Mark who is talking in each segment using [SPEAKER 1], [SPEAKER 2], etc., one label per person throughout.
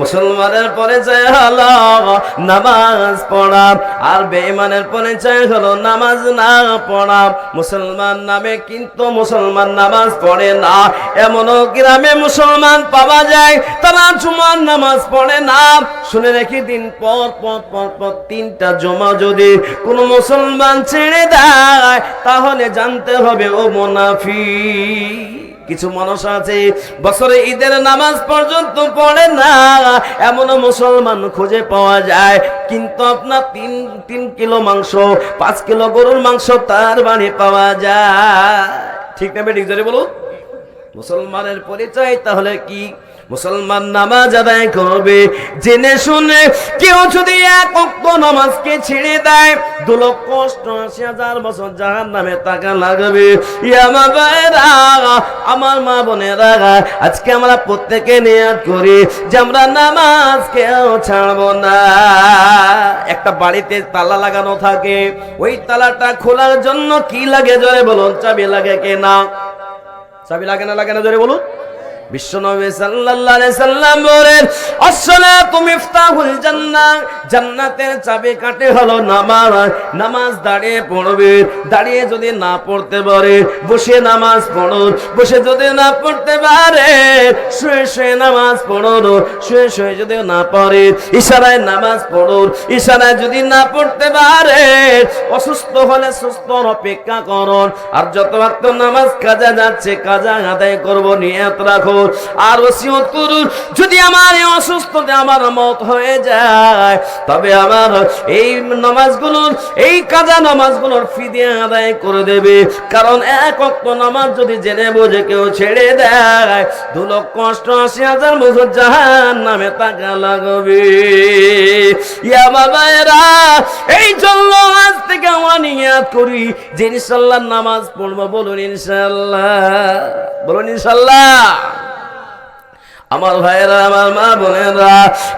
[SPEAKER 1] মুসলমানের পরিচয় হলো নামাজ পড়া, আর বেঈমানের পরিচয় হলো নামাজ না পড়া। মুসলমান নামে কিন্তু মুসলমান নামাজ পড়ে না। এমনও গ্রামে মুসলমান পাওয়া যায়, তারা জুমার নামাজ পড়ে না। শুনে রেখে দিন, পর পর পর পর তিনটা জমা যদি কোনো মুসলমান ছেড়ে দেয়, তাহলে জানতে হবে ও মোনাফি কিছু মানুষ আছে, বছরে ঈদের নামাজ পর্যন্ত পড়ে না এমন মুসলমান খুঁজে পাওয়া যায়। কিন্তু আপনার তিন তিন কিলো মাংস, পাঁচ কিলো গরুর মাংস তার বাড়ি পাওয়া যায়। ঠিক না বেডিক জোরে বলুন। মুসলমানের পরিচয় তাহলে কি? মুসলমান নামাজ আদায় করবে। জেনে শুনে কেউ যদি এক নামাজকে ছেড়ে দেয় দু লক্ষ অষ্টআশি হাজার বছর জাহান নামে টাকা লাগবে। মা বোনেরা, আমার মা বোনেরা আজকে আমরা প্রত্যেকে নিয়াত করি যে আমরা নামাজ কেউ ছাড়বো না। একটা বাড়িতে তালা লাগানো থাকে ওই তালাটা খোলার জন্য কি লাগে জোরে বলুন চাবি লাগে কেনা? চাবি লাগে না লাগে না জোরে বলুন। বিশ্বনবী সাল্লাল্লাহু সাল্লাম বলেন, আসসালাতু মিফতাহুল জান্নাহ। জান্নাতের চাবি কাটে হলো নামাজ। নামাজ দাঁড়িয়ে পড়বে। দাঁড়িয়ে যদি না পড়তে পারে, বসে নামাজ পড়ো। বসে যদি না পড়তে পারে, শুয়ে শুয়ে নামাজ পড়ো। শুয়ে শুয়ে যদি না পড়ে, ইশারায় নামাজ পড়ো। ইশারায় যদি না পড়তে পারে, অসুস্থ হলে সুস্থ অপেক্ষা করুন আর যত নামাজ কাজা যাচ্ছে, কাজা আদায় করব, নিয়ত রাখো। আর ওসিয়ত করুন। যদি আমার এই অসুস্থতে আমার মত হয়ে যায়, তবে আমার এই নামাজগুলোর, এই কাজা নামাজগুলোর ফিদিয়ে আদায় করে দেবে। কারণ এক অক্ত নামাজ যদি জেনে বোঝে কেউ ছেড়ে দেয়, দু লক্ষ অষ্টআশি হাজার বছর জাহান নামে টাকা লাগবে। ইয়া বাবা এরা এই জন্য আজ থেকে আমরা নিয়াত করি যে ইনশাল্লাহ নামাজ পড়ব, বলুন ইনশাল্লাহ বলুন ইনশাল্লাহ। আমার ভাইয়েরা, আমার মা বোনেরা,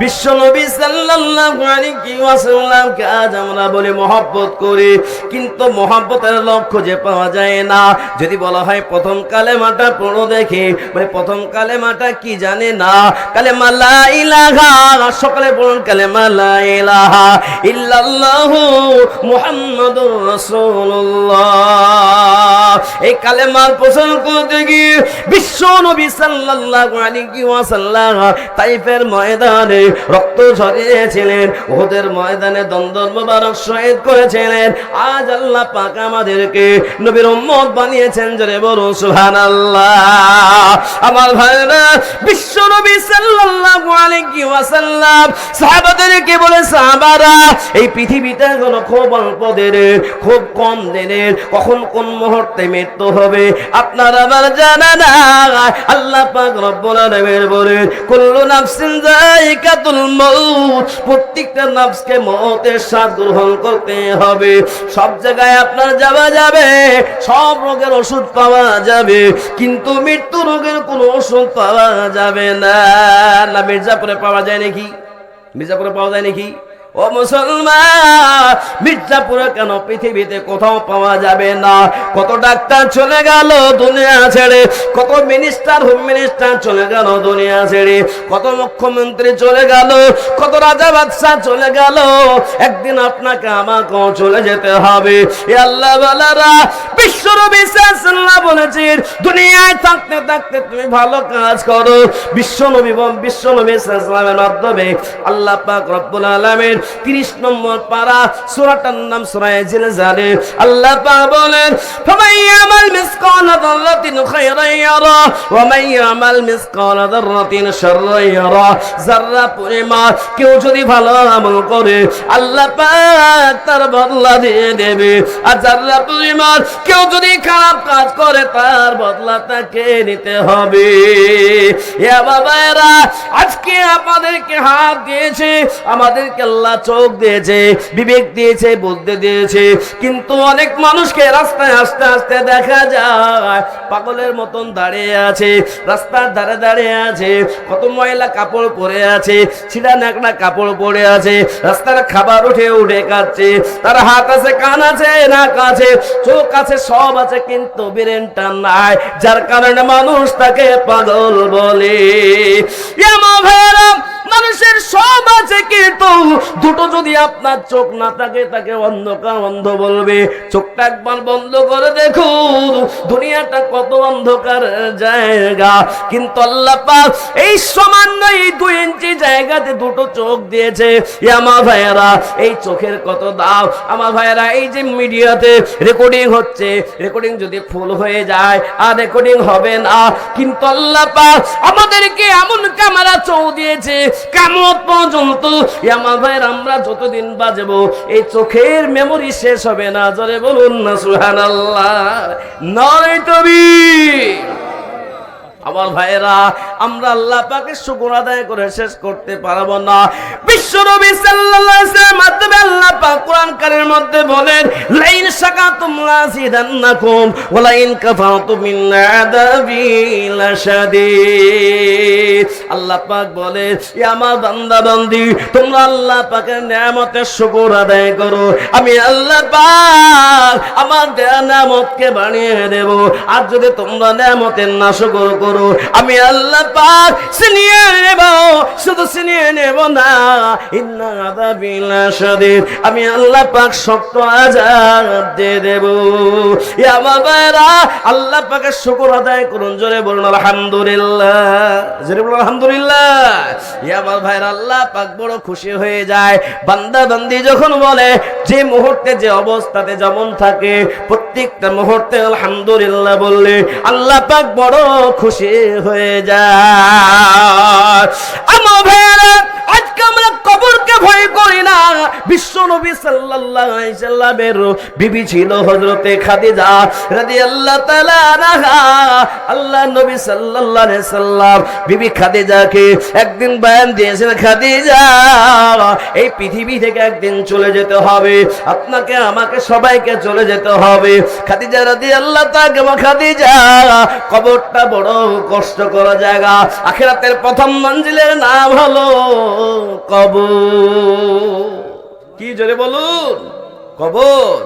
[SPEAKER 1] বিশ্ব নবী সাল্লাল্লাহু আলাইহি ওয়াসাল্লামকে আজ আমরা বলি মহব্বত করি। কিন্তু মহব্বতের লক্ষ্য যে পাওয়া যায় না। যদি বলা হয় প্রথম কালেমাটা পড়ো দেখে। মানে প্রথম কালেমাটা কি জানে না? কালেমা লা ইলাহা, সকালে পড়ুন কালেমা লা ইলাহা ইল্লাল্লাহু মুহাম্মাদুর রাসূলুল্লাহ। এই কালেমার প্রচার করতে গিয়ে বিশ্ব নবী সাল্লাল্লাহু আলাইহি ওয়াসাল্লাম তাইফের ময়দানে রক্ত ওদের ময়দানে মোবারক শহীদ করেছিলেন। আজ আল্লাহ পাক আমাদেরকে নবীর বানিয়েছেন, জোরে বলুন সুবহানাল্লাহ। আমার ভাইরা বিশ্ব নবী ওয়াসাল্লাম সাহাবাদেরকে বলে, সাহাবারা, এই পৃথিবীতে কোনো খুব অল্প খুব কম দিনের কখন কোন মুহূর্তে মৃত্যু হবে? আপনারা আমার জানা না আল্লাহ পাক রব্বুল আলামিন বলে কুল্লু নাফসিন যায়িকাতুল মউত। প্রত্যেকটা নাফসকে মউতের স্বাদ গ্রহণ করতে হবে। সব জায়গায় আপনার যাওয়া যাবে, সব রোগের ওষুধ পাওয়া যাবে, কিন্তু মৃত্যু রোগের কোনো ওষুধ পাওয়া যাবে না। না, মির্জাপুরে পাওয়া যায় নাকি? মির্জাপুরে পাওয়া যায় নাকি? ও মুসলমান, মির্জাপুরে কেন পৃথিবীতে কোথাও পাওয়া যাবে না? কত ডাক্তার চলে গেল দুনিয়া ছেড়ে, কত মিনিস্টার হোম মিনিস্টার চলে গেল দুনিয়া ছেড়ে, কত মুখ্যমন্ত্রী চলে গেল, কত রাজা বাদশাহ চলে গেল, একদিন আপনাকে আমাকেও চলে যেতে হবে। আল্লাহ বালারা, বিশ্বনবী সাল্লাল্লাহু বলেছেন, দুনিয়ায় থাকতে থাকতে তুমি ভালো কাজ করো। বিশ্বনবী বিশ্বনবী সাল্লাল্লাহু মাধ্যমে আল্লাহ পাক রব্বুল আলামিন 30 নম্বর পারা সূরাটার নাম সূরা জিলজালে। আল্লাহ বলেন পরিমাণ কেউ যদি ভালো আমল করে, আল্লাহ পাক তার বদলা দিয়ে দেবে। আর পরিমাণ কেউ যদি খারাপ কাজ করে, তার বদলা তাকে নিতে হবে। এ বাবারা আজকে আমাদেরকে হাত দিয়েছে, আমাদেরকে আল্লাহ চোখ দিয়েছে, বিবেক দিয়েছে বুদ্ধি দিয়েছে। কিন্তু অনেক মানুষকে রাস্তায় আস্তে আস্তে দেখা যায়, পাগলের মতন দাঁড়িয়ে আছে, রাস্তার ধারে দাঁড়িয়ে আছে, কত ময়লা কাপড় পরে আছে, ছিঁড়া ন্যাকড়া কাপড় পরে আছে, রাস্তার খাবার উঠে উঠে খাচ্ছে, তার হাত আছে, কান আছে, নাক আছে, চোখ আছে, সব আছে, কিন্তু বিরেনটা নাই, যার কারণে মানুষ তাকে পাগল বলে। এমন মানুষের সব আছে কিন্তু দুটো যদি আপনার চোখ না থাকে, তাকে অন্ধকার অন্ধ বলবে। চোখটা একবার বন্ধ করে দেখুন দুনিয়াটা কত অন্ধকার জায়গা। কিন্তু আল্লাহ পাক এই সামান্য এই দুই ইঞ্চি জায়গাতে দুটো চোখ দিয়েছে। আমার ভাইয়েরা, এই চোখের কত দাম? আমার ভাইয়েরা, এই যে মিডিয়াতে রেকর্ডিং হচ্ছে, রেকর্ডিং যদি ফুল হয়ে যায়, আর রেকর্ডিং হবে না। কিন্তু আল্লাহ পাক আমাদেরকে এমন ক্যামেরা চৌ দিয়েছে কেমন পর্যন্ত। আমার ভাইয়ের আমরা যতদিন বাজেব, এই চোখের মেমোরি শেষ হবে না। জরে বলুন না সুহান আল্লাহ আমার ভাইয়েরা, আমরা আল্লাহ পাকে শুকুর আদায় করে শেষ করতে পারব না। বিশ্ব নবী সাল্লাল্লাহু আলাইহি মাধ্যমে আল্লাহ পাক কোরআন কারিমের মধ্যে বলেন, লাইন শাকাতুম লাযিদান্নাকুম ওয়া লাইন কাফারতুম মিন আযাবি লাশাদীদ। আল্লাহ পাক বলে আমার বান্দা বান্দি তোমরা আল্লাহ পাকের নিয়ামতের শুকর আদায় করো। আমি আল্লাহ পাক আমার দেয়া নিয়ামতকে বানিয়ে দেব। আর যদি তোমরা নিয়ামতের না শুকর করো, আমি আল্লাহ পাক সিনিয়ে নেব। শুধু সিনিয়ে নেব না, ইন্না লাশাদীদ। আমি আল্লাহ পাক শক্ত আযাব দিয়ে দেব। ইয়া বাবারা আল্লাহ পাকের শুকর আদায় করুন, জোরে বলুন, আলহামদুলিল্লাহ। জোরে বলুন, আলহামদুলিল্লাহ। ইয়া আমার ভাইরা, আল্লাহ পাক বড় খুশি হয়ে যায়। বান্দা বান্দি যখন বলে, যে মুহূর্তে যে অবস্থাতে যেমন থাকে, প্রত্যেকটা মুহূর্তে আলহামদুলিল্লাহ বললে আল্লাহ পাক বড় খুশি হয়ে যায়। আমার ভাইরা আজকে আমরা কবরকে ভয় করি না। বিশ্ব নবী সাল্লামের বিবি ছিল খাদিজা আল্লাহ নবী সাল্লাম বিবি খাদিজাকে একদিন বয়ান দিয়েছেন, খাদিজা, এই পৃথিবী থেকে একদিন চলে যেতে হবে। আপনাকে, আমাকে সবাইকে চলে যেতে হবে। খাদিজা রাদিয়াল্লাহু তাআলা খাদিজা, কবরটা বড় কষ্ট করা জায়গা। আখিরাতের প্রথম মঞ্জিলের নাম হলো কবর কি জোরে বলুন? কবর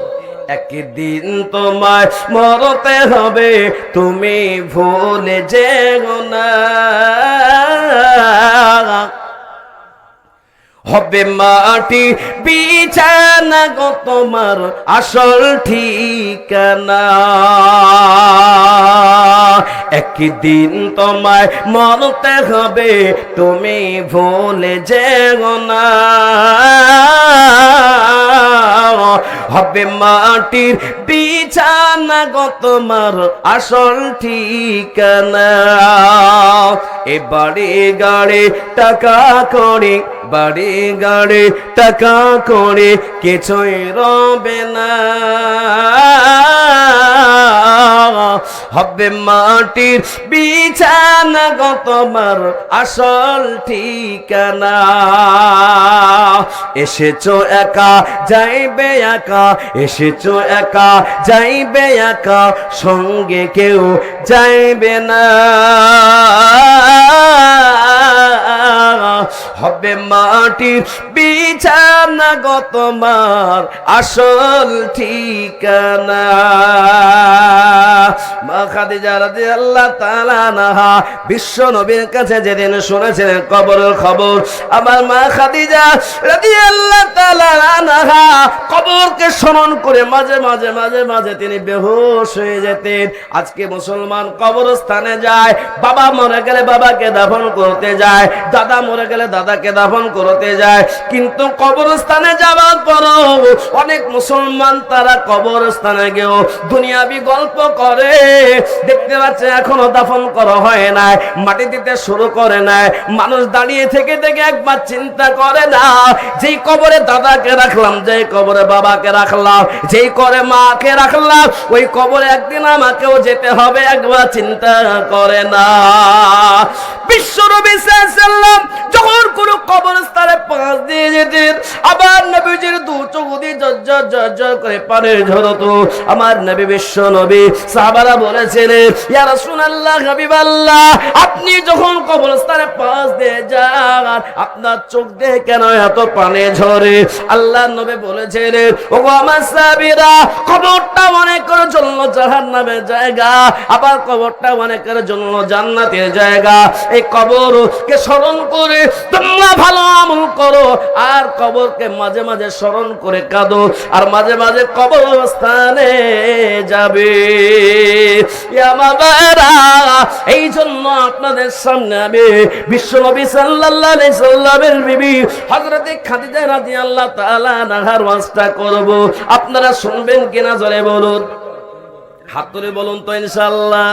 [SPEAKER 1] একদিন তোমায় মরতে হবে তুমি ভুলে যেও না। হবে মাটি, বিছানা গো তোমার আসল ঠিকানা। একদিন তোমায় মরতে হবে, তুমি ভুলে যেও না। হবে মাটির বিছানা গো তোমার আসল ঠিকানা। এ বাড়ি গাড়ি টাকা করে বাড়ি গাড়ি টাকা করে কিছুই রবে না। হবে মাটির বিছানা তোমার আসল ঠিকানা। এসেছ একা, যাইবে একা, এসেছ একা, যাইবে একা, সঙ্গে কেউ যাইবে না। হবে মাটির বিছানা গো তোমার আসল ঠিকানা। মা খাদিজা আনহা বিশ্ব নবীর কাছে যেদিন খবর, আমার মা খাদিজা আনহা কবরকে স্মরণ করে মাঝে মাঝে মাঝে মাঝে তিনি বেহুশ হয়ে যেতেন। আজকে মুসলমান কবরস্থানে যায়, বাবা মরে গেলে বাবাকে দাফন করতে যায়, দাদা মরে গেলে দাদাকে দাফন করতে যায়। কিন্তু কবরস্থানে যাওয়ার পরও অনেক মুসলমান তারা কবরস্থানে গিয়েও দুনিয়াবি গল্প করে। দেখতে পাচ্ছে এখনও দাফন করা হয় নাই, মাটি দিতে শুরু করে নাই। মানুষ দাঁড়িয়ে থেকে থেকে একবার চিন্তা করে না, যেই কবরে দাদাকে রাখলাম, যেই কবরে বাবাকে রাখলাম, যেই করে মাকে রাখলাম, ওই কবরে একদিন আমাকেও যেতে হবে, একবার চিন্তা করে না। বিশ্ব নবী যখন কোন কবরস্থানে পাঁচ দিয়ে যেতেন, আবার নবীজির দু চোখ দিয়ে জর্জর জর্জর করে পানি ঝরতো। আমার নবী বিশ্ব নবী সাহাবারা বলেছিলেন, ইয়া রাসূলুল্লাহ, হাবিবাল্লাহ, আপনি যখন কবরস্থানে পাঁচ দিয়ে যান, আপনার চোখ দিয়ে কেন এত পানি ঝরে? আল্লাহ নবী বলেছিলেন, ওগো আমার সাহাবীরা, কবরটা অনেকের জন্য জাহান্নামের জায়গা, আবার কবরটা অনেকের জন্য জান্নাতের জায়গা। কবরকে স্মরণ করে তোমরা ভালো আমল করো, আর কবরকে মাঝে মাঝে স্মরণ করে কাঁদো, আর মাঝে মাঝে কবর স্থানে যাবে এই জন্য আপনাদের সামনে আমি বিশ্বনবী সাল্লাল্লাহু আলাইহি সাল্লামের বিবি হযরতে খাদিজা রাদিয়াল্লাহু তাআলা নাহার ওয়াজটা করব। আপনারা শুনবেন কিনা জোরে বলুন। হাত তুলে বলুন তো ইনশাআল্লাহ।